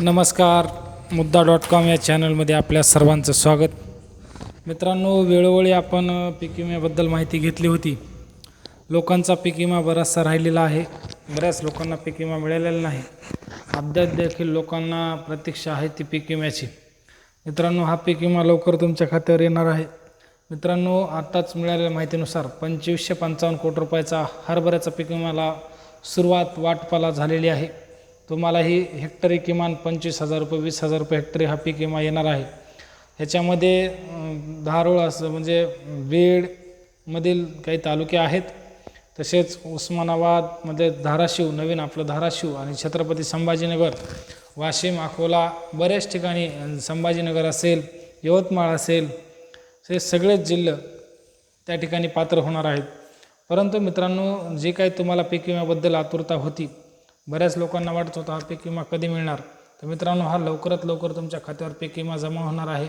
नमस्कार मुद्दा dot com या चॅनलमध्ये आपल्या सर्वांचं स्वागत. मित्रांनो वेळोवेळी आपण पीक विम्याबद्दल माहिती घेतली होती. लोकांचा पीक विमा बराचसा राहिलेला आहे. बऱ्याच लोकांना पीक विमा मिळालेला नाही. अद्याप देखील लोकांना प्रतीक्षा आहे ती पीक विम्याची. मित्रांनो हा पीक विमा लवकर तुमच्या खात्यावर येणार आहे. मित्रांनो आत्ताच मिळालेल्या माहितीनुसार पंचवीसशे पंचावन्न कोटी रुपयाचा हरभऱ्याचा पीक विम्याला सुरुवात वाटपाला झालेली आहे. तुम्हालाही हेक्टरी किमान पंचवीस हजार रुपये वीस हजार रुपये हेक्टरी हा पीक विमा येणार आहे. ह्याच्यामध्ये धारूळ धारोळ असं म्हणजे बीडमधील काही तालुके आहेत. तसेच उस्मानाबादमध्ये धाराशिव नवीन आपलं धाराशिव आणि छत्रपती संभाजीनगर वाशिम अकोला बऱ्याच ठिकाणी संभाजीनगर असेल यवतमाळ असेल हे सगळेच जिल्हे त्या ठिकाणी पात्र होणार आहेत. परंतु मित्रांनो जे काही तुम्हाला पीक विम्याबद्दल आतुरता होती बऱ्याच लोकांना वाटत होता हा पीक विमा कधी मिळणार? तर मित्रांनो हा लवकरात लवकर तुमच्या खात्यावर पीक विमा जमा होणार आहे.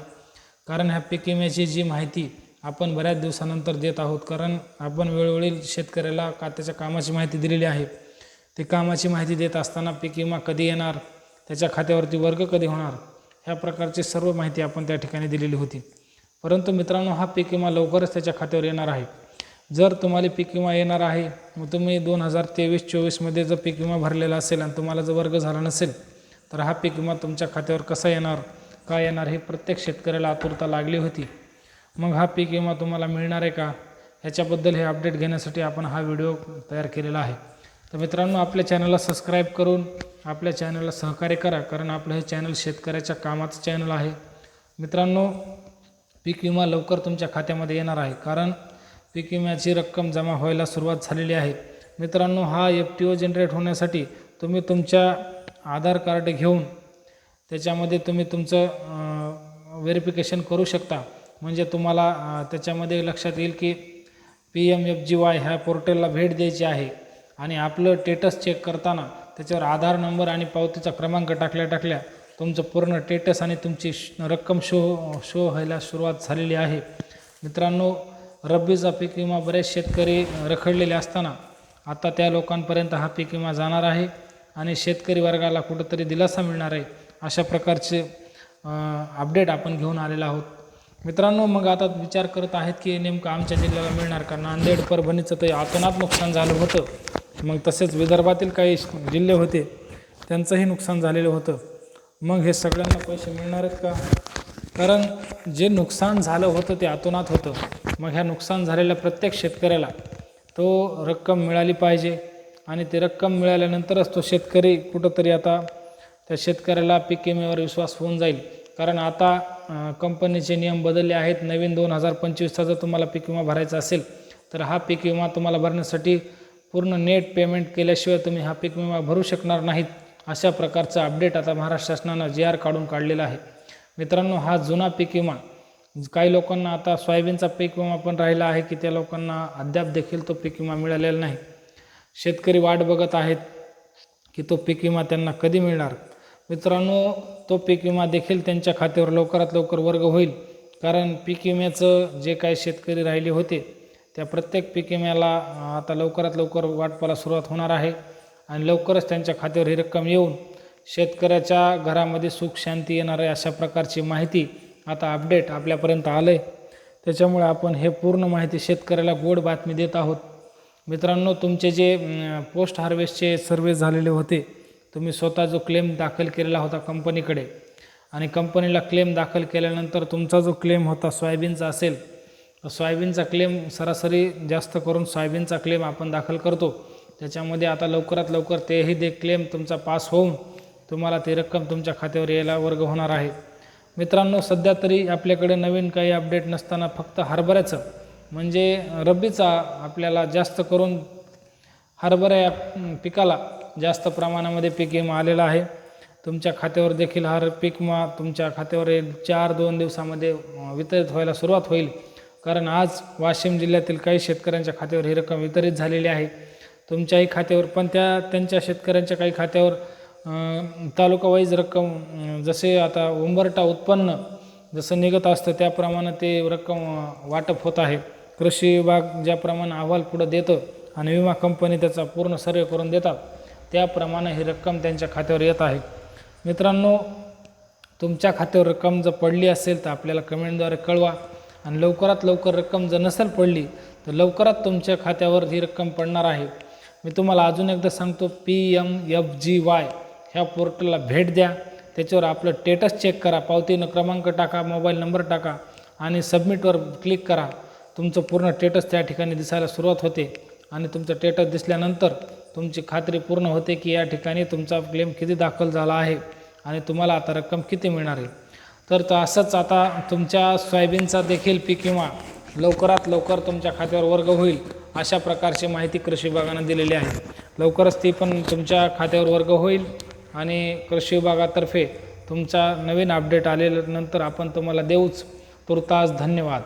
कारण ह्या पीक विम्याची जी माहिती आपण बऱ्याच दिवसानंतर देत आहोत कारण आपण वेळोवेळी शेतकऱ्याला का त्याच्या कामाची माहिती दिलेली आहे. ते कामाची माहिती देत असताना पीक विमा कधी येणार? त्याच्या खात्यावरती वर्ग कधी होणार? ह्या प्रकारची सर्व माहिती आपण त्या ठिकाणी दिलेली होती. परंतु मित्रांनो हा पीक विमा लवकरच त्याच्या खात्यावर येणार आहे. जर तुम्हाला पीक विमा येणार आहे मग तुम्ही दोन हजार तेवीस चोवीसमध्ये जर पीक विमा भरलेला असेल आणि तुम्हाला जर वर्ग झाला नसेल तर हा पीक विमा तुमच्या खात्यावर कसा येणार का येणार हे प्रत्येक शेतकऱ्याला आतुरता लागली होती. मग हा पीक विमा तुम्हाला मिळणार आहे का? ह्याच्याबद्दल हे अपडेट घेण्यासाठी आपण हा व्हिडिओ तयार केलेला आहे. तर मित्रांनो आपल्या चॅनलला सबस्क्राईब करून आपल्या चॅनलला सहकार्य करा कारण आपलं हे चॅनल शेतकऱ्याच्या कामाचं चॅनल आहे. मित्रांनो पीक विमा लवकर तुमच्या खात्यामध्ये येणार आहे कारण पीक विम्याची रक्कम जमा व्हायला सुरुवात झालेली आहे. मित्रांनो हा एफ टी ओ जनरेट होण्यासाठी तुम्ही तुमच्या आधार कार्ड घेऊन त्याच्यामध्ये तुम्ही तुमचं व्हेरिफिकेशन करू शकता. म्हणजे तुम्हाला त्याच्यामध्ये लक्षात येईल की P M F G Y ह्या पोर्टलला भेट द्यायची आहे. आणि आपलं टेटस चेक करताना त्याच्यावर आधार नंबर आणि पावतीचा क्रमांक टाकल्या टाकल्या तुमचं पूर्ण टेटस आणि तुमची श- रक्कम शो शो व्हायला सुरुवात झालेली आहे. मित्रांनो रब्बीचा पीक विमा बरेच शेतकरी रखडलेले असताना आता त्या लोकांपर्यंत हा पीक विमा जाणार आहे आणि शेतकरी वर्गाला कुठंतरी दिलासा मिळणार आहे अशा प्रकारचे अपडेट आपण घेऊन आलेलो आहोत. मित्रांनो मग आता विचार करत आहेत की नेमकं आमच्या जिल्ह्याला मिळणार का? नांदेड परभणीचं ते आतोनात नुकसान झालं होतं. मग तसेच विदर्भातील काही जिल्हे होते त्यांचंही नुकसान झालेलं होतं. मग हे सगळ्यांना पैसे मिळणार आहेत का? कारण जे नुकसान झालं होतं ते आतोनात होतं. मग ह्या नुकसान झालेल्या प्रत्येक शेतकऱ्याला तो रक्कम मिळाली पाहिजे. आणि ते रक्कम मिळाल्यानंतरच तो शेतकरी कुठंतरी आता त्या शेतकऱ्याला पीक विम्यावर विश्वास होऊन जाईल. कारण आता कंपनीचे नियम बदलले आहेत. नवीन दोन हजार पंचवीसचा जर तुम्हाला पीक विमा भरायचा असेल तर हा पीक विमा तुम्हाला भरण्यासाठी पूर्ण नेट पेमेंट केल्याशिवाय तुम्ही हा पीक विमा भरू शकणार नाहीत अशा प्रकारचा अपडेट आता महाराष्ट्र शासनानं जे आर काढून काढलेला आहे. मित्रांनो हा जुना पीक विमा काही लोकांना आता सोयाबीनचा पीक विमा पण राहिला आहे की त्या लोकांना अद्याप देखील तो पीक विमा मिळालेला नाही. शेतकरी वाट बघत आहेत की तो पीक विमा त्यांना कधी मिळणार? मित्रांनो तो पीक विमा देखील त्यांच्या खात्यावर लवकरात लवकर वर्ग होईल. कारण पीक विम्याचं जे काही शेतकरी राहिले होते त्या प्रत्येक पीक विम्याला आता लवकरात लवकर वाटपाला सुरुवात होणार आहे आणि लवकरच त्यांच्या खात्यावर ही रक्कम येऊन शेतकऱ्याच्या घरामध्ये सुख शांती येणार आहे अशा प्रकारची माहिती आता अपडेट आपल्यापर्यंत आलं आहे त्याच्यामुळे आपण हे पूर्ण माहिती शेतकऱ्याला गोड बातमी देत आहोत. मित्रांनो तुमचे जे पोस्ट हार्वेस्टचे सर्वे झालेले होते तुम्ही स्वतः जो क्लेम दाखल केलेला होता कंपनीकडे आणि कंपनीला क्लेम दाखल केल्यानंतर तुमचा जो क्लेम होता सोयाबीनचा असेल तर सोयाबीनचा क्लेम सरासरी जास्त करून सोयाबीनचा क्लेम आपण दाखल करतो. त्याच्यामध्ये आता लवकरात लवकर तेही दे क्लेम तुमचा पास होऊन तुम्हाला ती रक्कम तुमच्या खात्यावर यायला वर्ग होणार आहे. मित्रांनो सध्या तरी आपल्याकडे नवीन काही अपडेट नसताना फक्त हरभऱ्याचं. म्हणजे रब्बीचा आपल्याला जास्त करून हरभरा या पिकाला जास्त प्रमाणामध्ये पीक विमा आलेला आहे. तुमच्या खात्यावर देखील हर पीक विमा तुमच्या खात्यावर एक चार दोन दिवसामध्ये वितरित व्हायला सुरुवात होईल. कारण आज वाशिम जिल्ह्यातील काही शेतकऱ्यांच्या खात्यावर ही रक्कम वितरित झालेली आहे. तुमच्याही खात्यावर पण त्या त्यांच्या शेतकऱ्यांच्या काही खात्यावर तालुका वाईज रक्कम जसे आता उंबरटा उत्पन्न जसं निघत असतं त्याप्रमाणे ते रक्कम वाटप होत आहे. कृषी विभाग ज्याप्रमाणे अहवाल पुढं देतं आणि विमा कंपनी त्याचा पूर्ण सर्वे करून देतात त्याप्रमाणे ही रक्कम त्यांच्या खात्यावर येत आहे. मित्रांनो तुमच्या खात्यावर रक्कम जर पडली असेल तर आपल्याला कमेंटद्वारे कळवा. आणि लवकरात लवकर रक्कम जर नसेल पडली तर लवकरात तुमच्या खात्यावर ही रक्कम पडणार आहे. मी तुम्हाला अजून एकदा सांगतो P M F G Y ह्या पोर्टलला भेट द्या. त्याच्यावर आपलं टेटस चेक करा. पावतीनं क्रमांक टाका मोबाईल नंबर टाका आणि सबमिटवर क्लिक करा. तुमचं पूर्ण टेटस त्या ठिकाणी दिसायला सुरुवात होते. आणि तुमचं टेटस दिसल्यानंतर तुमची खात्री पूर्ण होते की या ठिकाणी तुमचा क्लेम किती दाखल झाला आहे आणि तुम्हाला आता रक्कम किती मिळणार आहे. तर तो असंच आता तुमच्या सोयाबीनचा देखील पीक विमा लवकरात लवकर तुमच्या खात्यावर वर्ग होईल अशा प्रकारची माहिती कृषी विभागानं दिलेली आहे. लवकरच ती पण तुमच्या खात्यावर वर्ग होईल. आणि कृषी विभागातर्फे तुमचा नवीन अपडेट आलेल्यानंतर आपण तुम्हाला देऊच. तुर्तास धन्यवाद.